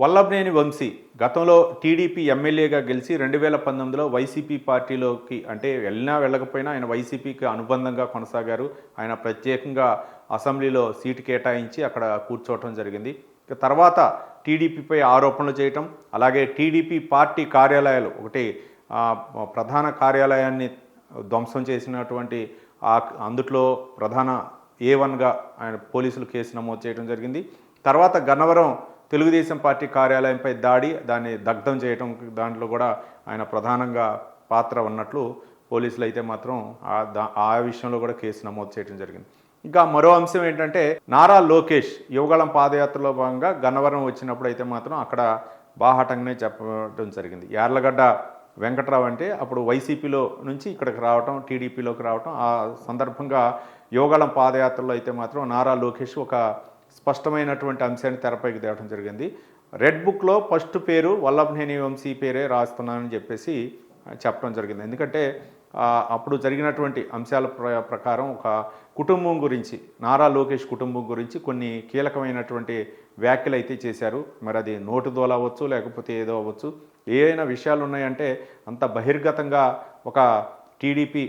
వల్లభనేని వంశీ గతంలో టీడీపీ ఎమ్మెల్యేగా గెలిచి రెండు వేల పంతొమ్మిదిలో వైసీపీ పార్టీలోకి అంటే వెళ్ళినా వెళ్ళకపోయినా ఆయన వైసీపీకి అనుబంధంగా కొనసాగారు. ఆయన ప్రత్యేకంగా అసెంబ్లీలో సీటు కేటాయించి అక్కడ కూర్చోవటం జరిగింది. తర్వాత టీడీపీపై ఆరోపణలు చేయటం అలాగే టీడీపీ పార్టీ కార్యాలయాలు ఒకటి ప్రధాన కార్యాలయాన్ని ధ్వంసం చేసినటువంటి ఆ అందుట్లో ప్రధాన ఏ వన్గా ఆయన పోలీసులు కేసు నమోదు చేయడం జరిగింది. తర్వాత గన్నవరం తెలుగుదేశం పార్టీ కార్యాలయంపై దాడి దాన్ని దగ్ధం చేయటం దాంట్లో కూడా ఆయన ప్రధానంగా పాత్ర ఉన్నట్లు పోలీసులు అయితే మాత్రం ఆ ఆ విషయంలో కూడా కేసు నమోదు చేయడం జరిగింది. ఇంకా మరో అంశం ఏంటంటే నారా లోకేష్ యువగళం పాదయాత్రలో భాగంగా గన్నవరం వచ్చినప్పుడు అయితే మాత్రం అక్కడ బాహాటంగానే చెప్పడం జరిగింది. యార్లగడ్డ వెంకట్రావు అంటే అప్పుడు వైసీపీలో నుంచి ఇక్కడికి రావటం టీడీపీలోకి రావటం ఆ సందర్భంగా యోగాళం పాదయాత్రలో అయితే మాత్రం నారా లోకేష్ ఒక స్పష్టమైనటువంటి అంశాన్ని తెరపైకి తేవడం జరిగింది. రెడ్ బుక్లో ఫస్ట్ పేరు వల్లభనేని వంశీ పేరే రాస్తున్నానని చెప్పేసి చెప్పడం జరిగింది. ఎందుకంటే అప్పుడు జరిగినటువంటి అంశాల ప్ర ప్రకారం ఒక కుటుంబం గురించి నారా లోకేష్ కుటుంబం గురించి కొన్ని కీలకమైనటువంటి వ్యాఖ్యలు అయితే చేశారు. మరి అది నోటు దోలు అవ్వచ్చు లేకపోతే ఏదో అవ్వచ్చు. ఏదైనా విషయాలు ఉన్నాయంటే అంత బహిర్గతంగా ఒక టీడీపీ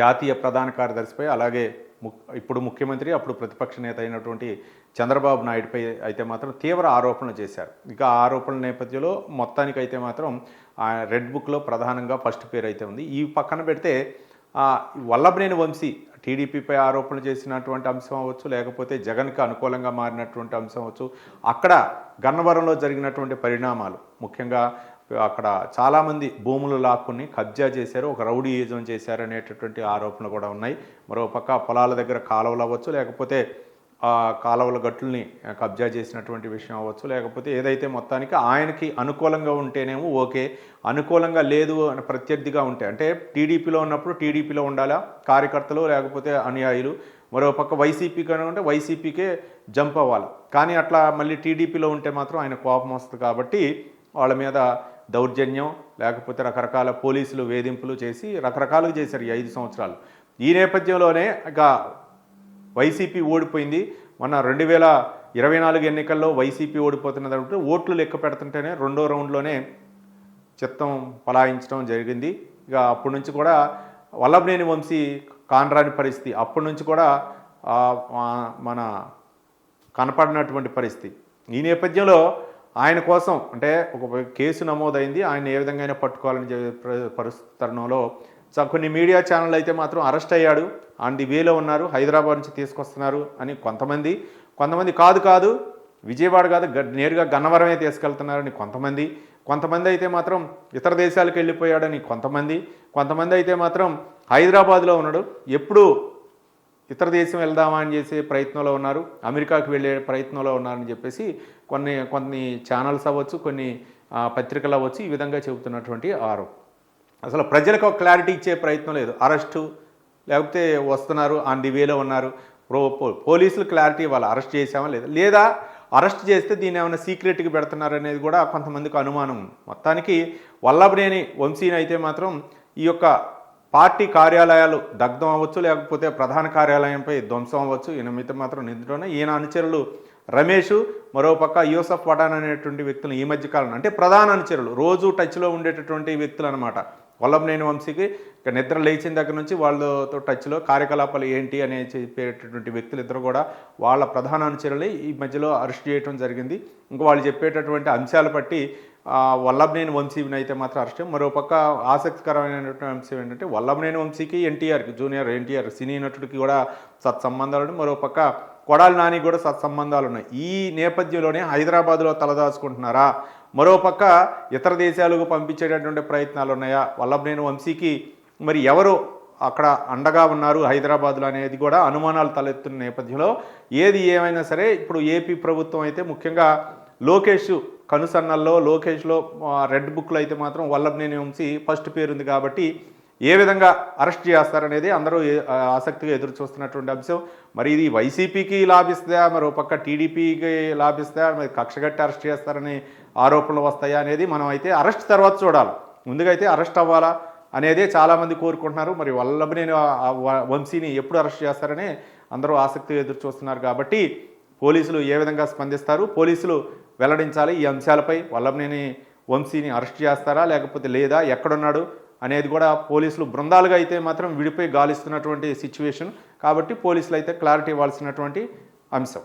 జాతీయ ప్రధాన కార్యదర్శిపై అలాగే ఇప్పుడు ముఖ్యమంత్రి అప్పుడు ప్రతిపక్ష నేత అయినటువంటి చంద్రబాబు నాయుడుపై అయితే మాత్రం తీవ్ర ఆరోపణలు చేశారు. ఇక ఆ ఆరోపణల నేపథ్యంలో మొత్తానికి అయితే మాత్రం రెడ్ బుక్లో ప్రధానంగా ఫస్ట్ పేరు అయితే ఉంది. ఈ పక్కన పెడితే వల్లభనేని వంశీ టీడీపీపై ఆరోపణలు చేసినటువంటి అంశం అవ్వచ్చు లేకపోతే జగన్కి అనుకూలంగా మారినటువంటి అంశం అవ్వచ్చు అక్కడ గన్నవరంలో జరిగినటువంటి పరిణామాలు ముఖ్యంగా అక్కడ చాలామంది భూములు లాక్కుని కబ్జా చేశారు ఒక రౌడీ యూజం చేశారు అనేటటువంటి ఆరోపణలు కూడా ఉన్నాయి. మరోపక్క పొలాల దగ్గర కాలువలు అవ్వచ్చు లేకపోతే ఆ కాలువల గట్టుల్ని కబ్జా చేసినటువంటి విషయం అవ్వచ్చు లేకపోతే ఏదైతే మొత్తానికి ఆయనకి అనుకూలంగా ఉంటేనేమో ఓకే అనుకూలంగా లేదు అని ప్రత్యర్థిగా ఉంటే అంటే టీడీపీలో ఉన్నప్పుడు టీడీపీలో ఉండాలా? కార్యకర్తలు లేకపోతే అనుయాయులు. మరోపక్క వైసీపీకి ఉంటే వైసీపీకే జంప్ అవ్వాలి. కానీ అట్లా మళ్ళీ టీడీపీలో ఉంటే మాత్రం ఆయన కోపం వస్తుంది కాబట్టి వాళ్ళ మీద దౌర్జన్యం లేకపోతే రకరకాల పోలీసులు వేధింపులు చేసి రకరకాలుగా చేశారు ఈ ఐదు సంవత్సరాలు. ఈ నేపథ్యంలోనే ఇక వైసీపీ ఓడిపోయింది. మొన్న రెండు వేల ఇరవై నాలుగు ఎన్నికల్లో వైసీపీ ఓడిపోతున్నదంటే ఓట్లు లెక్క పెడుతుంటేనే రెండో రౌండ్లోనే చిత్తం పలాయించడం జరిగింది. ఇక అప్పటి నుంచి కూడా వల్లభనేని వంశీ కానరాని పరిస్థితి. అప్పటి నుంచి కూడా మన కనపడినటువంటి పరిస్థితి. ఈ నేపథ్యంలో ఆయన కోసం అంటే ఒక కేసు నమోదైంది ఆయన ఏ విధంగా అయినా పట్టుకోవాలని చెప్పే పరిస్థితి తరుణంలో కొన్ని మీడియా ఛానల్ అయితే మాత్రం అరెస్ట్ అయ్యాడు. ఆన్ ది వేలో ఉన్నారు హైదరాబాద్ నుంచి తీసుకొస్తున్నారు అని కొంతమంది కొంతమంది కాదు కాదు విజయవాడ కాదు గ- నేరుగా గన్నవరమే తీసుకెళ్తున్నారని కొంతమంది కొంతమంది అయితే మాత్రం ఇతర దేశాలకు వెళ్ళిపోయాడని కొంతమంది కొంతమంది అయితే మాత్రం హైదరాబాద్లో ఉన్నాడు. ఎప్పుడు ఇతర దేశం వెళ్దామా అని చేసే ప్రయత్నంలో ఉన్నారు అమెరికాకు వెళ్ళే ప్రయత్నంలో ఉన్నారని చెప్పేసి కొన్ని కొన్ని ఛానల్స్ అవ్వచ్చు కొన్ని పత్రికలు అవ్వచ్చు ఈ విధంగా చెబుతున్నటువంటి ఆరోపణ అసలు ప్రజలకు ఒక క్లారిటీ ఇచ్చే ప్రయత్నం లేదు. అరెస్టు లేకపోతే వస్తున్నారు ఆన్ ది వేలో ఉన్నారు. ప్రో పోలీసులు క్లారిటీ ఇవ్వాలి. అరెస్ట్ చేసామా లేదా? లేదా అరెస్ట్ చేస్తే దీన్ని ఏమైనా సీక్రెట్గా పెడుతున్నారు అనేది కూడా కొంతమందికి అనుమానం. ఉంది మొత్తానికి వల్లభనేని వంశీని అయితే మాత్రం ఈ యొక్క పార్టీ కార్యాలయాలు దగ్ధం అవ్వచ్చు లేకపోతే ప్రధాన కార్యాలయంపై ధ్వంసం అవ్వచ్చు ఈయన మిగతా మాత్రం నిందితోనే ఈయన అనుచరులు రమేష్ మరోపక్క యూసఫ్ పఠాన్ అనేటువంటి వ్యక్తులు ఈ మధ్య కాలంలో అంటే ప్రధాన అనుచరులు రోజు టచ్లో ఉండేటటువంటి వ్యక్తులు అనమాట వల్లభనేని వంశీకి ఇక నిద్ర లేచిన దగ్గర నుంచి వాళ్ళతో టచ్లో కార్యకలాపాలు ఏంటి అనే చెప్పేటటువంటి వ్యక్తులు ఇద్దరు కూడా వాళ్ళ ప్రధాన అనుచరులే ఈ మధ్యలో అరెస్ట్ చేయడం జరిగింది. ఇంకా వాళ్ళు చెప్పేటటువంటి అంశాలు బట్టి వల్లభనేని వంశీని అయితే మాత్రం అరెస్ట్ మరోపక్క ఆసక్తికరమైనటువంటి అంశం ఏంటంటే వల్లభనేని వంశీకి ఎన్టీఆర్కి జూనియర్ ఎన్టీఆర్ సినీ నటుడికి కూడా సత్సంబంధాలు మరోపక్క కొడాలి నాని కూడా సత్సంబంధాలు ఉన్నాయి. ఈ నేపథ్యంలోనే హైదరాబాద్లో తలదాచుకుంటున్నారా? మరోపక్క ఇతర దేశాలకు పంపించేటటువంటి ప్రయత్నాలు ఉన్నాయా? వల్లభనేని వంశీకి మరి ఎవరు అక్కడ అండగా ఉన్నారు హైదరాబాద్లో అనేది కూడా అనుమానాలు తలెత్తున్న నేపథ్యంలో ఏది ఏమైనా సరే ఇప్పుడు ఏపీ ప్రభుత్వం అయితే ముఖ్యంగా లోకేష్ కనుసన్నల్లో లోకేష్లో రెడ్ బుక్లో అయితే మాత్రం వల్లభనేని వంశీ ఫస్ట్ పేరు ఉంది కాబట్టి ఏ విధంగా అరెస్ట్ చేస్తారనేది అందరూ ఆసక్తిగా ఎదురు చూస్తున్నటువంటి అంశం. మరి ఇది వైసీపీకి లాభిస్తే మరో పక్క టీడీపీకి లాభిస్తే మరి కక్షగట్టి అరెస్ట్ చేస్తారని ఆరోపణలు వస్తాయా అనేది మనం అయితే అరెస్ట్ తర్వాత చూడాలి. ముందుగా అయితే అరెస్ట్ అవ్వాలా అనేది చాలామంది కోరుకుంటున్నారు. మరి వల్లభనేని వంశీని ఎప్పుడు అరెస్ట్ చేస్తారని అందరూ ఆసక్తిగా ఎదురు చూస్తున్నారు కాబట్టి పోలీసులు ఏ విధంగా స్పందిస్తారు? పోలీసులు వెల్లడించాలి ఈ అంశాలపై. వల్లభనేని వంశీని అరెస్ట్ చేస్తారా? లేకపోతే లేదా? ఎక్కడున్నాడు? అనేది కూడా పోలీసులు బృందాలుగా అయితే మాత్రం విడిపోయి గాలిస్తున్నటువంటి సిచ్యువేషన్ కాబట్టి పోలీసులు అయితే క్లారిటీ ఇవ్వాల్సినటువంటి అంశం.